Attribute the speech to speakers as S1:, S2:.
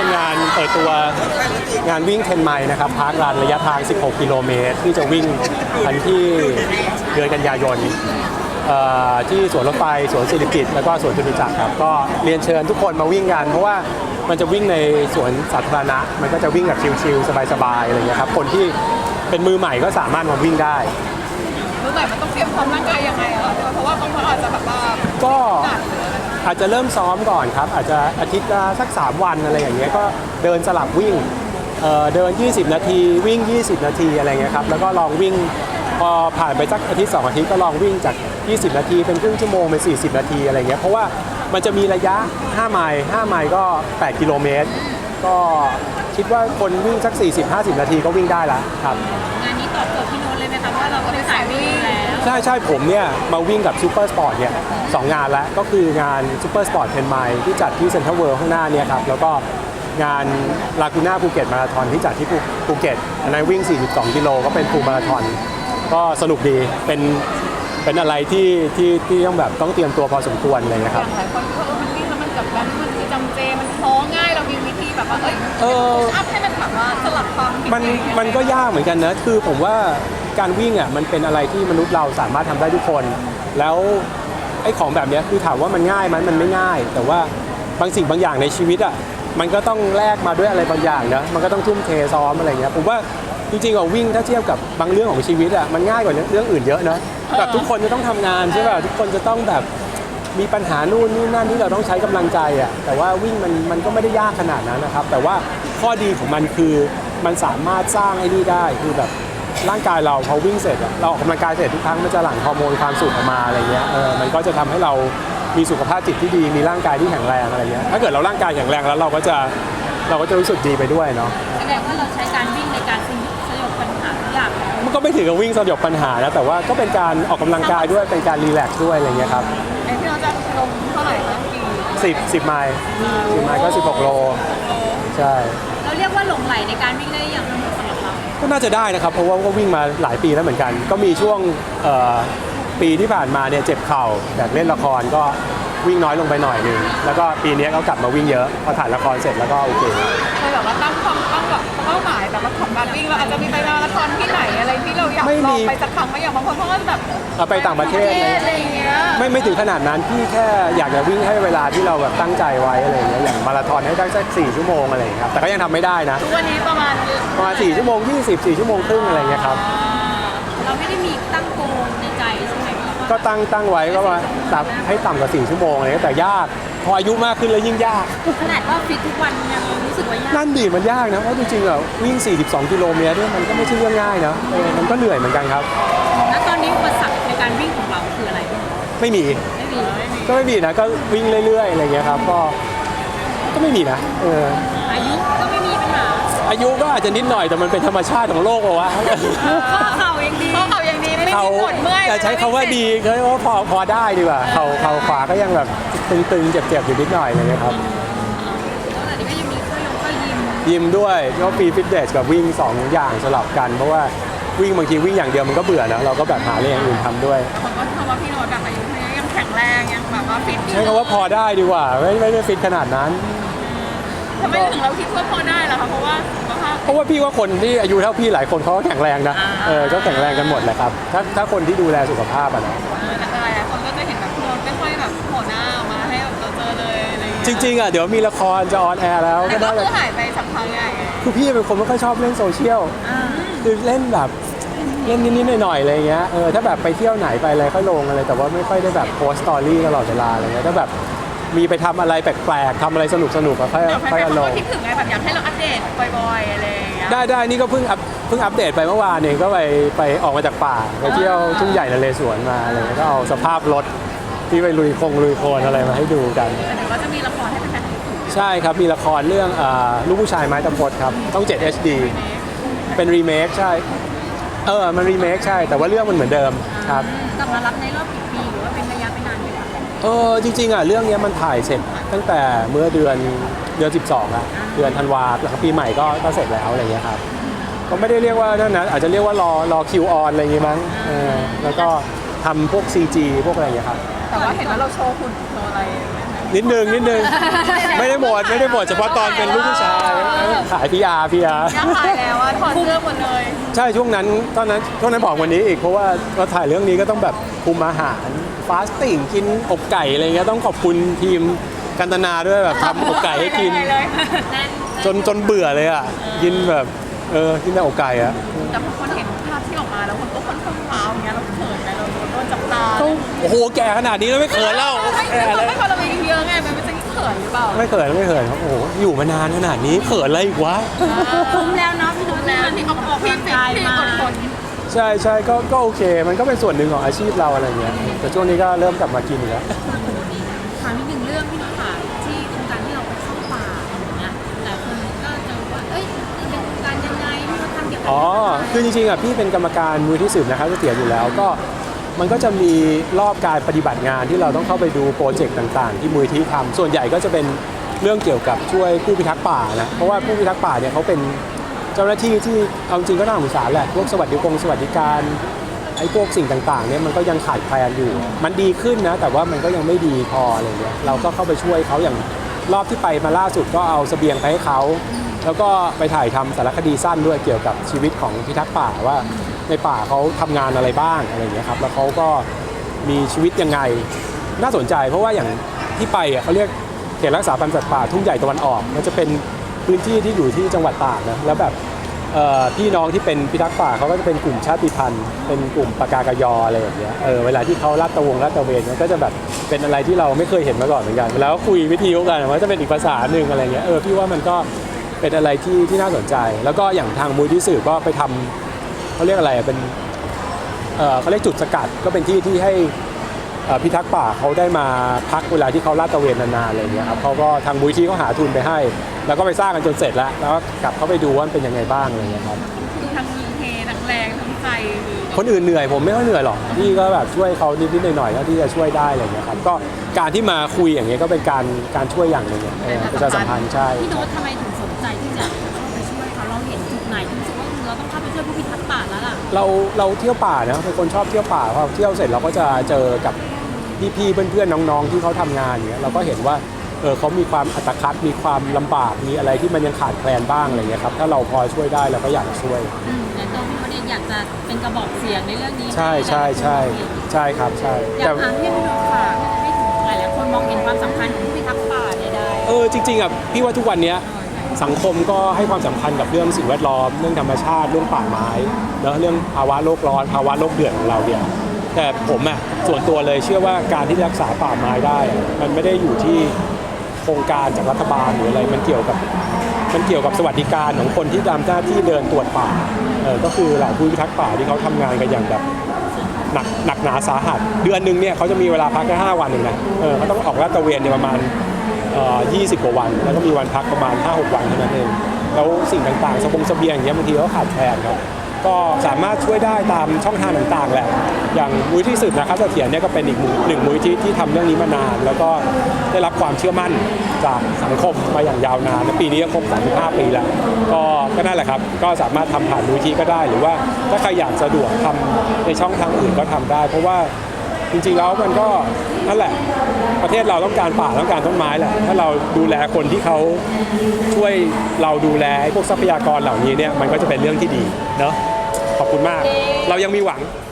S1: เป็นงานเปิดตัวงานวิ่ง10ไมล์นะครับพาร์ครันระยะทาง 16 กิโลเมตร ที่จะวิ่งกันที่เดือนกันยายนเอ่อที่สวนรถไฟสวนสิริกิติ์แล้วก็สวนจตุจักรครับก็เรียนเชิญทุกคนมาวิ่งกันเพราะว่ามันจะวิ่งในสวนสาธารณะ มันก็จะวิ่งแบบชิลๆสบายๆอะไรอย่างเงี้ยครับคนที่เป็นมือใหม่ก็สามารถมาวิ่งได้
S2: รู้แต่มันต้องเตรียมพร้อมร่างกายยังไงอะคะเพราะว่าบางคนอาจจะแบบว่า
S1: ก็
S2: หนัก
S1: อาจจะเริ่มซ้อมก่อนครับ อาจจะอาทิตย์ละสัก 3 วันอะไรอย่างเงี้ยก็เดินสลับวิ่งเอ่อเดิน 20 นาทีวิ่ง 20 นาทีอะไรเงี้ยครับแล้วก็ลองวิ่งพอผ่านไปสักอาทิตย์2อาทิตย์ก็ลองวิ่งจาก 20 นาทีเป็นครึ่งชั่วโมงเป็น40 นาทีอะไรเงี้ยเพราะว่ามันจะมีระยะ 5 ไมล์5ไมล์ก็ 8 กิโลเมตร ก็คิดว่าคนวิ่งสัก 40-50 นาทีก็วิ่งได้ละครับ
S3: งานนี้ตอบโจทย์พี่โน้ตเลยไหมคะเพราะว่าเราก็เป็นสายวิ่งแล้ว
S1: ใช่ใช่ผมเนี่ย มาวิ่งกับซูเปอร์สปอร์ตเนี่ยสองงานแล้ว ก็คืองานซูเปอร์สปอร์ตเทนไมล์ที่จัดที่เซ็นทรัลเวิลด์ข้างหน้าเนี่ยครับ แล้วก็งานลากูน่าภูเก็ตมาราธอนที่จัดที่ภูภูเก็ตอันนั้นวิ่ง 42 กิโลก็เป็นฟูลมาราธอน ก็สนุกดีเป็นเป็นอะไรที่ที่ที่ต้องแบบต้องเตรียมตัวพอสมควรเลยนะครับ
S2: อย่างหลายคนก็เออมันวิ่งแล้วมันกับการที่มันมีจำเจ มันท้อง่ายเรามีวิธีแบบว่า เอ้ย
S1: เออ
S2: อัพให้มันแบบว่าสลับความผิด
S1: มัน
S2: อะไรอย่างเงี้ย
S1: มันก็ยากเหมือนกันนะ คือผมว่า การวิ่งอะมันเป็นอะไรที่มนุษย์เราสามารถทำได้ทุกคน แล้วไอ้ของแบบเนี้ยคือถามว่ามันง่ายไหมมันไม่ง่าย แต่ว่าบางสิ่งบางอย่างในชีวิตอะมันก็ต้องแลกมาด้วยอะไรบางอย่างนะมันก็ต้องทุ่มเทซ้อมอะไรเงี้ยผมว่าจริงๆอะวิ่งถ้าเทียบกับบางเรื่องของชีวิตอะมันง่ายกว่าเรื่องอื่นเยอะเนะแบบทุกคนจะต้องทำงานใช่ป่ะทุกคนจะต้องแบบมีปัญหานู่นนี่นั่นที่เราต้องใช้กำลังใจอะแต่ว่าวิ่งมันมันก็ไม่ได้ยากขนาดนั้นนะครับ แต่ว่าข้อดีของมันคือมันสามารถสร้างไอ้นี่ได้คือแบบ ร่างกายเราพอวิ่งเสร็จอะเราออกกำลังกายเสร็จทุกครั้งมันจะหลั่งฮอร์โมนความสุขออกมาอะไรเงี้ยเออมันก็จะทำให้เรามีสุขภาพจิตที่ดีมีร่างกายที่แข็งแรงอะไรเงี้ยถ้าเกิดเราร่างกายแข็งแรงแล้วเราก็จะเราก็จะรู้สึกดีไปด้วยเนาะ
S3: แสดงว่าเราใช้การวิ่งในการสยบปัญหาทุกอย่างแล้ว
S1: มันก็ไม่ถึงกับวิ่งสยบปัญหานะแต่ว่าก็เป็นการออกกำลังกายด้วยเป็นการรีแลกซ์ด้วยอะไรเงี้ยครับ
S2: ไอ้ที่เราจะลงเท่าไหร่นะกี่
S1: สิบสิบไมล์สิบไมล์ก็สิบหกโล ใช่
S3: เราเรียกว่าหลงไหลในการวิ่งได้อย่างสำหรับเรา
S1: ก็น่าจะได้นะครับ เพราะว่าก็วิ่งมาหลายปีแล้วเหมือนกัน ก็มีช่วงปีที่ผ่านมาเนี่ยเจ็บเข่าแบบเล่นละครก็ วิ่งน้อยลงไปหน่อยหนึงแล้วก็ปีนี้ก็กลับมาวิ่งเยอะพอถ่ายละครเสร็จแล้วก็โอเค
S2: เคยแบบว่าตั้งความตั้งแบบเป้าหมายแบบว่าของการวิ่งเราอาจจะมีไปมาราธอนที่ไหนอะไรที่เราอยาก
S1: ไม่
S2: ล
S1: มี
S2: องไปสักครั้งไหมอย่างบางคนเขาก็แบบ
S1: เอาไปต่างประเทศ
S2: ประเทศอะไรอย่างเงี้ย
S1: ไม่ไม่ถึงขนาดนั้นพี่แค่อยากจะวิ่งให้เวลาที่เราแบบตั้งใจไว้อะไรอย่างเงี้ยอย่างมาราธอนให้ได้สักสี่ชั่วโมงอะไรอย่างเงี้ยครับแต่ก็ยังทำไม่ได้นะ
S2: ทุกวันนี้ประมาณ
S1: ประมาณสี่ชั่วโมงยี่สิบสี่ชั่วโมงครึ่งอะไรอย่างเงี้ยครับ
S3: เราไม่ได้มีตั้ง ก็
S1: ตั้งตั้งไว้ก็ว่าตับให้ต่ำกว่าสี่ชั่วโมงอะไรเงี้ยแต่ยาก พออายุมากขึ้นแล้วยิ่งยาก
S3: ขนาดว่าฟิตทุกวันยังรู้สึกว่ายาก
S1: นั่นดิมันยากนะ เพราะจริงๆอะวิ่ง 42 กิโลเมตรเนี่ยมันก็ไม่ใช่เรื่องง่ายนะเออมันก็เหนื่อยเหมือนกันครับ
S3: แล้วตอนนี้อุปสรรคในการวิ่งของเราคืออะไร
S1: ไม่มี
S3: ไม่มีไม่มี
S1: ก็ไม่มีนะก็วิ่งเรื่อยๆอะไรเงี้ยครับก็ก็ไม่มีนะเออ
S3: อายุก็ไม่มีปัญหา
S1: อายุก็อาจจะนิดหน่อยแต่มันเป็นธรรมชาติของโลกอะวะ
S3: ข้อเข่ายังดี
S2: ข้อเข่าอย่างนี้ไม่มี
S1: เขา
S2: ปวดเมื่อย
S1: จะใช้คำว่าดีเขาว่าพอพอได้ดีกว่าเขาเขาขวาก็ยังแบบตึงๆเจ็บๆอยู่นิดหน่อยอะไรเงี้ยครับ
S3: แล้วแต่นี้ก็ยังมีเครื่องยงเครื่องยิม
S1: ยิมด้วยก็ฟรีฟิตเนสกับวิ่งสองอย่างสลับกัน เพราะว่าวิ่งบางทีวิ่งอย่างเดียวมันก็เบื่อนะเราก็แบบหาเรื่องอย่างอื่นทำด้วย
S2: บางคนเขาว่าพี่โน้ตแบบอายุเท่านี้ยังแข็งแรงยังแบบว่าฟิตอยู่
S1: ใช้คำว่าพอได้ดีกว่า ไม่ไม่ได้ฟิตขนาดนั้น
S2: ทำไมถึงเราคิดว่าพอได้ล่ะคะเพราะว่าสุขภาพ
S1: เพราะว่าพี่ว่าคนที่อายุเท่าพี่หลายคนเขาก็แข็งแรงนะ
S2: อ่า
S1: เออก็แข็งแรงกันหมดแหละครับถ้าถ้าคนที่ดูแลสุขภาพอะนะ
S2: แต่หลายๆคนก็จะเห็นแบบพี่โน้ตไม่ค่อยแบบโผล่หน้าออกมาให้แบบเราเจอเลยอะไรอย่าง
S1: จ
S2: เงี้ย
S1: ริงๆอะเดี๋ยวมีละครจะออนแอร์แล้ว
S2: แต่
S1: ก็
S2: ก็
S1: ได้
S2: คือหายไปสักพักใหญ่ไง
S1: คือพี่เป็นคนไม่ค่อยชอบเล่นโซเชียลคือเล่นแบบเล่นนิดๆหน่อยๆอะไรเงี้ยเออถ้าแบบไปเที่ยวไหนไปอะไรค่อยลงอะไรแต่ว่าไม่ค่อยได้แบบโพสต์สตอรี่ตลอดเวลาอะไรเงี้ยถ้าแบบ มีไปทำอะไรแปลกๆทำอะไรสนุกๆก็ค่อย
S2: เดี๋ยวแฟ
S1: ค่อย
S2: นๆ
S1: เอา
S2: เขา
S1: ล
S2: ก็
S1: ง
S2: คิดถึงไงแบบอยากให้เราอัปเดตบ่อยๆอะไรอย่างเงี้ย
S1: ได้ได้นี่ก็เพิ่งอัปเพิ่งอัปเดตไปเมื่อวานเองก็ไปไปออกมาจากป่าไปเที่ยวทุ่งใหญ่นเรศวรมาอะไรเงี้ยก็เอาสภาพรถที่ไปลุยคงลุยโคลนอะไรมาให้ดูกัน
S2: แต่เดี๋ยวก็จะมีละครให้แฟนๆดู
S1: ใช่ครับ มีละครเรื่องอาลูกผู้ชายไม้ตะพดครับ ต้อง 7 HD เป็นรีเมคใช่ เออ มันรีเมคใช่ แต่ว่าเรื่องมันเหมือนเดิมครับ
S3: กลับมารับในรอบกี่
S1: เออจริงๆอะเรื่องเนี้ยมันถ่ายเสร็จตั้งแต่เมื่อเดือนเดือน 12อะเดือนธันวาหลังปีใหม่ก็ก็เสร็จแล้วอะไรเงี้ยครับก็ไม่ได้เรียกว่านั่นนะอาจจะเรียกว่ารอรอคิวออนอะไรอย่างงี้มั้งเออแล้วก็ทำพวก CG พวกอะไรอย่างเงี้ยครับ
S2: แต่ว่าเห็นว่าเราโชว์หุ่นโชว์อะไร
S1: นิดนึงนิดนึงไม่ได้หมดไม่ได้หมดเฉพาะตอนเป็นลูกผู้ชายขายพีอาร์พีอาร์
S2: ยังขายแล้วอะถอดเสื้อหมดเลย
S1: ใช่ช่วงนั้นตอนนั้นช่วงนั้นบอกวันนี้อีกเพราะว่าเราถ่ายเรื่องนี้ก็ต้องแบบคุมอาหาร ฟาสติ้งกินอกไก่อะไรเงี้ยต้องขอบคุณทีมกันตนาด้วยแบบทำอกไก่ให้กิน
S2: เลย
S3: แน่น
S1: จนจนเบื่อเลยอะกินแบบเออกินแต่อกไก่อะ
S2: แต่พอคนเห็นภาพที่ออกมาแล้วคนก็ค่อนข้างว้าวอย่างเงี้ยเราเขินไหมเราโดนจับตา
S1: โอ้โหแก่ขนาดนี้แล้วไม่เขินแล้ว
S2: ไม่
S1: แก่
S2: ไม่
S1: เลย
S2: ไม่พอเราไปเยอะไงมันไม่ใช่เขินหรือเปล่า
S1: ไม่เขินไม่เขินครับโอ้โหอยู่มานานขนาดนี้เขินอะไรอีกวะ
S3: คุ้มแล้วเนาะพี่นุ้ย
S2: แล้วที่เขาออกพี่ฟิตพี่กดคน
S1: ใช่ใช่ก็ก็โอเค มันก็เป็นส่วนหนึ่งของอาชีพเราอะไรเงี้ยแต่ช่วงนี้ก็เริ่มกลับมากินอีกแล้ว
S3: ถามอีกหนึ่งเรื่องพี่นุ้ยค่ะที่โครงการที่เราไปเข้าป่าอย่างเงี้ยหลายคนก็จะว่าเอ้ยเป็นโครงการยังไงพี่นุ้ยทำเกี่ยวกับ
S1: อ๋อคือจริงๆอะพี่เป็นกรรมการมูลที่สืบนะครับเสถียรอยู่แล้วก็มันก็จะมีรอบการปฏิบัติงานที่เราต้องเข้าไปดูโปรเจกต์ต่างๆ ที่มูลที่ทำส่วนใหญ่ก็จะเป็นเรื่องเกี่ยวกับช่วยผู้พิทักษ์ป่านะเพราะว่าผู้พิทักษ์ป่าเนี่ยเขาเป็นเจ้าหน้าที่ที่เอาจริงก็น่าสงสารแหละพวกสวัสดิกงสวัสดิการไอ้พวกสิ่งต่างๆเนี่ยมันก็ยังขาดแคลนอยู่ มันดีขึ้นนะ แต่ว่ามันก็ยังไม่ดีพออะไรเงี้ยเราก็เข้าไปช่วยเขาอย่างรอบที่ไปมาล่าสุดก็เอาเสบียงไปให้เขาแล้วก็ไปถ่ายทำสารคดีสั้นด้วยเกี่ยวกับชีวิตของพิทักษ์ป่าว่าในป่าเขาทำงานอะไรบ้างอะไรเงี้ยครับแล้วเขาก็มีชีวิตยังไงน่าสนใจ เพราะว่าอย่างที่ไปอะเขาเรียกเขตรักษาพันธุ์สัตว์ป่าทุ่งใหญ่ตะวันออก มันจะเป็นพื้นที่ที่อยู่ที่จังหวัดตากนะแล้วแบบ พี่น้องที่เป็นพิทักษ์ป่าเขาก็จะเป็นกลุ่มชาติพันธุ์ เป็นกลุ่มปากากยออะไรแบบเนี้ยเออเวลาที่เขาลาดตะวงลาดตะเวนมันก็จะแบบเป็นอะไรที่เราไม่เคยเห็นมาก่อนเหมือนกันแล้วคุยวิธีกันว่าจะเป็นอีกภาษาหนึ่งอะไรเงี้ยเออพี่ว่ามันก็เป็นอะไรที่ที่น่าสนใจ แล้วก็อย่างทางมูลที่สื่อก็ไปทำเขาเรียกอะไรเป็นเออเขาเรียกจุดสกัดก็เป็นที่ที่ให้ พิทักษ์ป่าเขาได้มาพักเวลาที่เขาลาดตระเวนนานๆอะไรอย่างเงี้ยครับเขาก็ทางมูลที่เขาหาทุนไปให้ แล้วก็ไปสร้างกันจนเสร็จแล้ว แล้วก็กลับเข้าไปดูว่ามันเป็นยังไงบ้างอะไรอย่างเงี้ยครับ
S2: คือทั้งมีเททั้งแรงทั้งใจคือ
S1: คนอื่นเหนื่อยผมไม่ค่อยเหนื่อยหรอกพี่ก็แบบช่วยเขานิดๆหน่อยๆเท่าที่จะช่วยได้อะไรอย่างเงี้ยครับก็การที่มาคุยอย่างเงี้ยก็เป็นการการช่วยอย่างหนึ่งอะเออประชาสัมพันธ์ใช่
S3: พี่โน้ตทำไมถึงสนใจที่จะเข้าไปช่วยเขาเราเห็นจุดไหนที่รู้สึกว่าเราต้องเข้าไปช่วยผู้พิทักษ์ป่าแล้วล่ะ
S1: เราเราเที่ยวป่านะเป็นคนชอบเที่ยวป่าพอเที่ยวเสร็จเราก็จะเจอกับ พี่ๆเพื่อนๆน้องๆที่เขาทำงานอย่างเงี้ยเราก็เห็นว่าเออเขามีความอัตคัดมีความลำบากมีอะไรที่มันยังขาดแคลนบ้างอะไรเงี้ยครับถ้าเราพอช่วยได้เราก็อยากจะช่วย
S3: อืมแต่ตัวพี่โน้ตเองอยากจะเป็นกระบอกเสียงในเรื่องนี้
S1: ใช่ใช่ใช่ใช่ครับใช่
S3: อยา
S1: แต่
S3: กอ่านให้พี่โน้ตฝากให้ถึงหลายๆคนมองเห็นความสำคัญของผู้พิทักษ์ป่าเนี่ยได้
S1: เออจริงๆอะพี่ว่าทุกวันเนี้ยสังคมก็ให้ความสำคัญกับเรื่องสิ่งแวดล้อม เรื่องธรรมชาติ เรื่องป่าไม้ แล้วเรื่องภาวะโลกร้อน ภาวะโลกเดือดของเราเนี่ย แต่ผมอะส่วนตัวเลยเชื่อว่าการที่รักษาป่าไม้ได้ มันไม่ได้อยู่ที่โครงการจากรัฐบาลหรืออะไรมันเกี่ยวกับมันเกี่ยวกับสวัสดิการของคนที่ทำหน้าที่เดินตรวจป่าเออก็คือเหล่าผู้พิทักษ์ป่าที่เขาทำงานกันอย่างแบบหนักหนักหนาสาหัส เดือนหนึ่งเนี่ยเขาจะมีเวลาพักแค่5วันเองนะเออเขาต้องออกลาดตระเวนเนี่ยประมาณเอ่อ20กว่าวัน แล้วก็มีวันพักประมาณ5-6วันเท่านั้นเองแล้วสิ่งต่างๆสบงสเบียงอย่างเงี้ยบางทีก็ขาดแคลนครับ ก็สามารถช่วยได้ตามช่องทางต่างๆแหละ อย่างมูลที่สืบนะครับเสถียรเนี่ยก็เป็นอีกหนึ่งมูลที่ที่ทำเรื่องนี้มานาน แล้วก็ได้รับความเชื่อมั่นจากสังคมมาอย่างยาวนานปีนี้ก็ครบ 35 ปีแล้ว ก็ก็นั่นแหละครับ ก็สามารถทำผ่านมูลที่ก็ได้ หรือว่าถ้าใครอยากสะดวกทำในช่องทางอื่นก็ทำได้ เพราะว่าจริงๆแล้วมันก็นั่นแหละ ประเทศเราต้องการป่าต้องการต้นไม้แหละถ้าเราดูแลคนที่เขาช่วยเราดูแลพวกทรัพยากรเหล่านี้เนี่ยมันก็จะเป็นเรื่องที่ดีเนาะ ขอบคุณมาก เรายังมีหวัง
S3: ข